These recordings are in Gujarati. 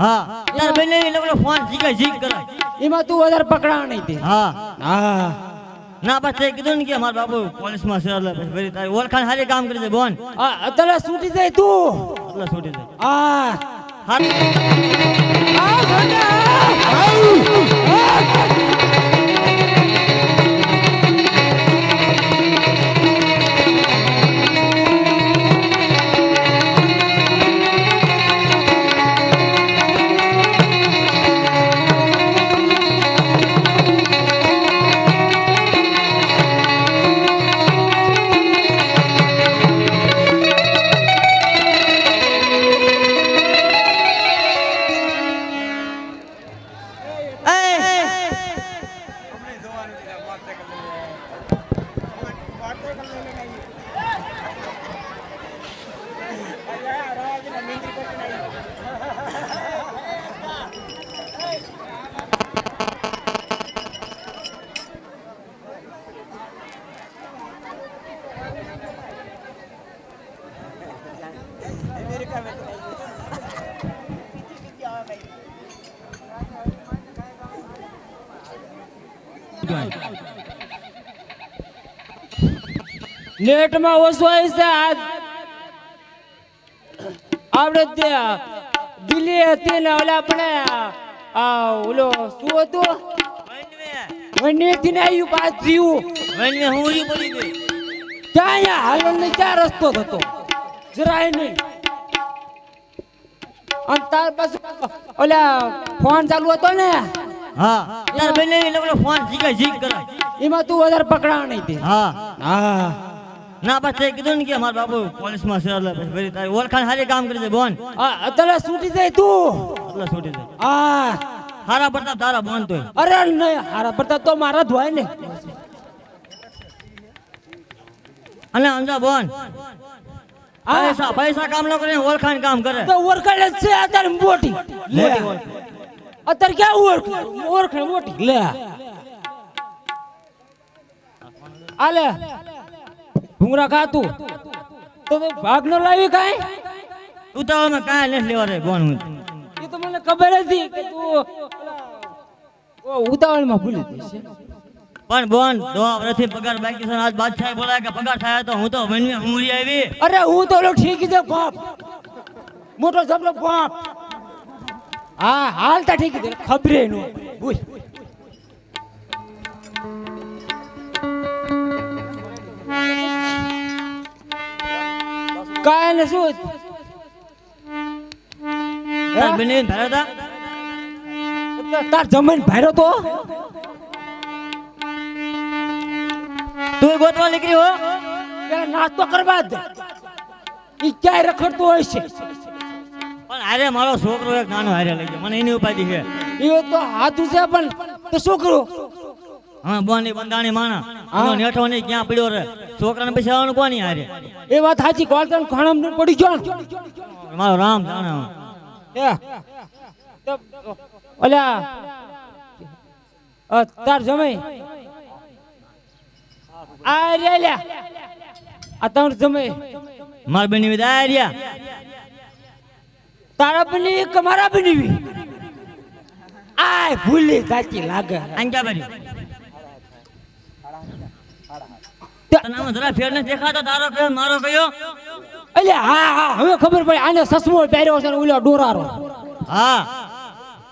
હા. તાર બેન એ લોકો ફોન જીગે જીગ કરે એમાં તું વધારે પકડા નહીં તે. હા. હા. ના બસ તે કીધું ને કે મારા બાપુ પોલીસમાં છે એટલે ફરી તારી ઓળખાણ હારી કામ કરી દે બોન આ અત્યારે છૂટી જાય તું. એટલે છૂટી જાય. આ હા. આ સોના! નેટમાં આવી છે આપણે ત્યાં દિલ્હી હતી ને ઓલા આપણે ઓલો શું હતું? વન્યથી ને આવ્યું પાછ થયું વૈનવે હું ઈ ગઈ ક્યાં ને રસ્તો થતો જરાય નહીં. અને તાર પાછું ઓલા ફોન ચાલુ હતો ને? હા. તાર બેન એ લોકો ફોન જીગે જીગ કરે એમાં તું વધારે પકડા નહીં તે. હા. હા. ના બસ તે કીધું ને કે મારા બાપુ પોલીસમાં છે એટલે ફરી તારી ઓળખાણ હારી કામ કરી દે બોન. આ અત્યારે છૂટી જાય તું. એટલે છૂટી જાય. આ હારા પડતા તારા બોન તો અરે નહીં હારા પડતા તો મારા ધોય ને. અને અંજા બોન. પૈસા પૈસા કામ ન કરે ઓળખાણ કામ કરે. તો ઓળખાણ જ છે અત્યારે મોટી. મોટી ઓળખાણ. અત્યારે ક્યાં ઓળખ? ઓળખાણ મોટી. લે. આલે. ભૂંગરા ખાતું તો. ભાગ ન લાવી કાંઈ? ઉતાવળમાં કાંઈ નથી લેવા રે બોન હું એ તો મને ખબર હતી કે તું ઓ ઉતાવળમાં ભૂલી જઈશ પણ બોન દો વર્ષથી પગાર બાકી છે આજ બાદશાહ બોલાય કે પગાર થાય તો હું તો વૈનવે હુંરી આવી. અરે હું તો ઠીક છે બાપ. મોટો જબરો બાપ. હા હાલતા ઠીક છે ખબરે નો બોલ. કાય ને શું તાર બેન ભરાતા તાર જમીન ભાર્યો તો? તું ગોતવા નીકળી હો. નાસ્તો કરવા દે. ઈ ક્યાંય રખડતો હોય છે? પણ અરે મારો છોકરો એક નાનો હારે લઈ ગયો. મને એની ઉપાધિ છે. એ તો હાથું છે પણ તો શું કરું? હા બોની બંધાણી માણા આનો નેઠો નહીં ક્યાં પડ્યો રે? છોકરાને પછી આવવાનું કોની હારે? એ વાત સાચી કોલતન ખાણમ પડી ગયો મારો રામ જાણે. એ ઓલા તાર જમાઈ. આ રે લ્યા. આ તાર જમાઈ. માર બેન વિદાય રહ્યા. તારા બની કે મારા બની આય ભૂલી સાચી લાગે. આંક્યા બની. તે- જરા ફેર ને દેખાતો તારો ફેર મારો કયો એટલે હા હા હવે ખબર પડી આને સસમો પહેર્યો છે ને ઓલો ડોરારો. હા.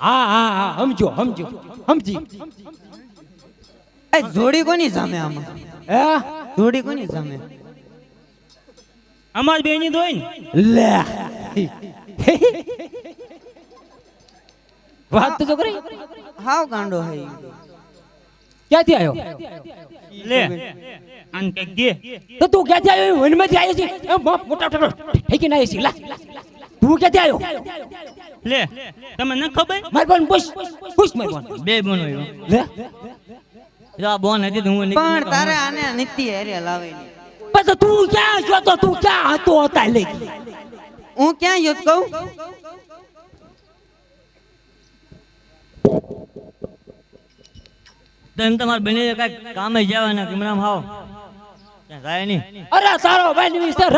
હા હા હા સમજો સમજો સમજી. એ જોડી કોની સામે આમાં? હે? જોડી કોની સામે? અમાર બેની દોઈ ને. લે. વાત તો જો કરી. હાવ ગાંડો હે. ક્યાંથી આવ્યો લે અન કે દે. તો તું ક્યાંથી આવ્યો વનમાંથી આવ્યો છે. એમ બાપ મોટા ઠકડો. ઠેકીને આવ્યો છે. લા. તું ક્યાંથી આવ્યો લે તમે ન ખબર? માર બોન પૂછ. પૂછ માર બોન. બે બોન હોય. લે. જો આ બોન હતી હું પણ તારે આને નીતિ હેરે લાવે પછી તું ક્યાં જોતો તું? ક્યાં હતો? હતા લે હું ક્યાં યુદ્ધ કહું? તો એમ તમારે કઈ કંઈક કામે જવાના હાવ જાય નહીં? અરે તારો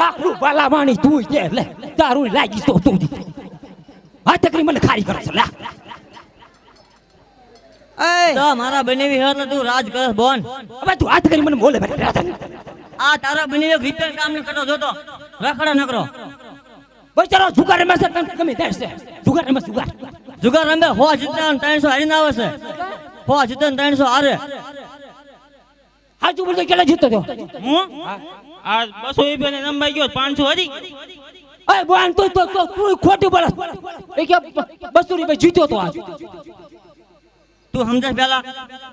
રાખલું બાલા માણી તું કે લે તારું લાગી તો તું હા તકરી મને ખારી કરે છે લે. એ તો મારા બનેવી હે તો તું રાજ કરસ બોન. હવે તું હાથ કરી મને બોલે ભાઈ આ તારા બનેવી રિપેર કામ ને કરતો જોતો. રખડા નકરો. બચારો જુગાર રમે છે તને ગમે દેશ છે. જુગાર રમે જુગાર. જુગાર રમે હો જીતે ત્રણસો હારીને આવે છે. હો જીતે ત્રણસો હારે. હાચું બોલતો કેટલા જીતો તો. હું? આ બસો રૂપિયા ને નંબાઈ ગયો પાંચસો હરી? અરે બોલ તો તો તો ખોટી બોલે એ કે બસો રૂપિયા જીત્યો તો આજ. તું સમજાય પેલા?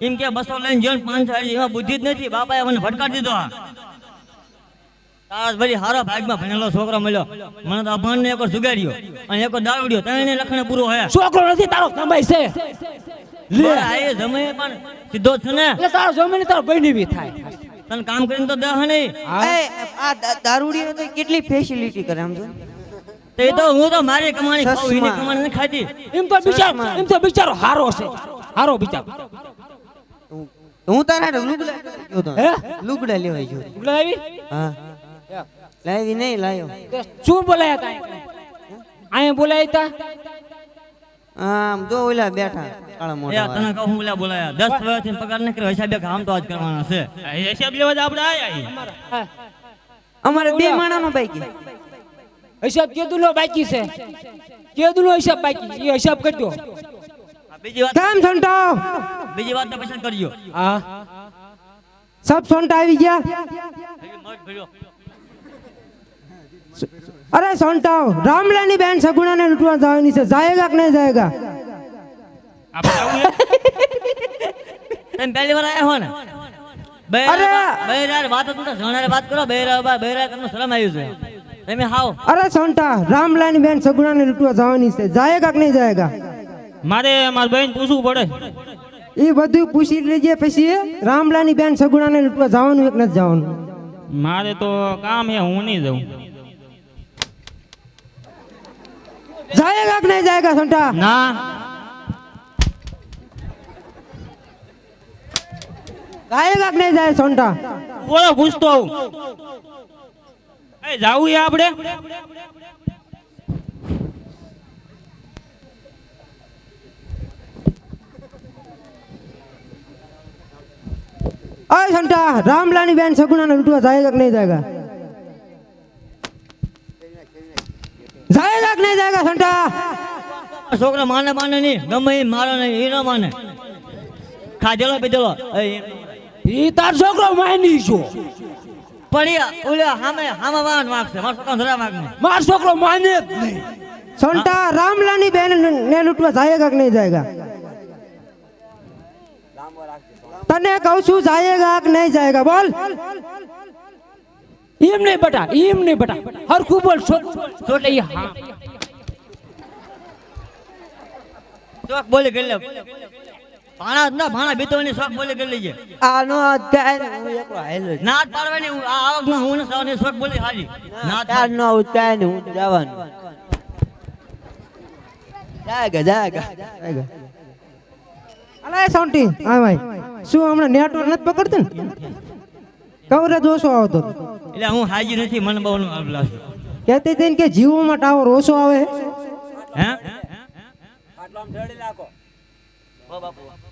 એમ કે બસો લઈને જોઈને પાંચસો હારી એમાં બુદ્ધિ જ નથી. બાપાએ મને ભટકાડી દીધો આ. તારા હારા ભાગમાં ભણેલો છોકરો મળ્યો. મને તો અભણ ને એક સુગાડ્યો અને એક દાવડ્યો. ત્રણે લખણે પૂરો હે. છોકરો નથી તારો કમાઈ છે. લે. આ એ પણ સીધો છે ને. એટલે તારો જમીન તારો બહેની બી થાય. તને કામ કરીને તો દહ નહીં. આ દારૂડીઓ તો કેટલી ફેસિલિટી કરે આમ જો. તો હું તો મારી કમાણી ખાઉં એની કમાણી નથી ખાતી એમ તો બિચારો એમ તો બિચારો હારો છે. હારો બિચારો. હું તારા લુગડા ગયો તો. લુગડા લેવા ગયો તો. આવી હા. લાવી નહીં લાયો. શું બોલાયા તા અહીંયા? બોલાયા તા? આમ જો ઓલા બેઠા કાળા મોઢા તને કહું ઓલા બોલ્યા? બોલાયા દસ વર્ષથી પગાર ન કર્યો હિસાબે કામ તો આજ કરવાનો છે. હિસાબ લેવા જ આપણે આયા. અમારે બે માણાનો બાકી. હિસાબ કેદું નો બાકી છે? કેદું નો હિસાબ બાકી એ હિસાબ કરજો બીજી વાત કામ સંટાવ બીજી વાત તો પછી કરજો. હા. સબ સોંટા આવી ગયા. મત ભર્યો. અરે સોંટાવ રામલાની બેન સગુણાને લૂંટવા જવાની છે. જાયેગા કે નહીં જાયેગા? પહેલી વાર આયા હો ને. અરે! વાત તો જણારે વાત કરો. બે રા તમને શરમ આવ્યું છે. તમે હાવ. અરે સોંટા રામલાની બેન સગુણાને લૂંટવા જવાની છે. જાયેગા કે નહીં જાયેગા? મારે મારી બેન પૂછવું પડે. એ બધું પૂછી લેજે પછી રામલાની બેન સગુણાને લૂંટવા જવાનું એક નથી જવાનું? મારે તો કામ હે હું નહીં જાઉં. જાયેગા કે નહીં જાયેગા સોંટા ના જાયેગા કે નહીં જાય સોંટા બોલો પૂછતો હું એ જાવું એ આપણે અરે સંટા રામલાની બેન સગુણાને લૂંટવા જાયેગા કે નહીં જાયેગા જાયેગા કે નહીં છોકરા માને માને નહીં ગમે મારે નહીં એ ન માને. ખાધેલો પીધેલો. એ તાર છોકરો માની છો પડ્યા ઓલા હામે હામે વાન વાગશે મારો છોકરો ધરા વાગ માર છોકરો માને જ નહીં. સોંટા રામલાની બેન ને લૂંટવા જાયેગા કે નહીં જાયેગા? તને કહું છું જાયેગા કે નહીં જાયેગા. બોલ. એમ નહીં બટા એમ નહીં બટા. હરખું બોલ એટલે હા. શોખ બોલી કરી લે. ભાણા ના ભાણા બીતવાની શોખ બોલી કરી લેજે. આનો અત્યારે હું એકલો હાલ્યો છું. નાત પાડવાની હું આ આવકમાં હું ને શોખ બોલી હાજી નાત પાડ. ત્યારનો ઉતાય ને હું જવાનું. જાયગા જાયગા અલા સોંટી હા ભાઈ. શું હમણાં નેટવર્ક નથી પકડતું ને? કવરેજ ઓછો આવતો. એટલે હું હાજી નથી મને બહુ આવલા છે કહેતી હતી કે જીવોમાં ટાવર ઓછો આવે. હે? રોટલો આમ ઢળી નાખો. બાપુ.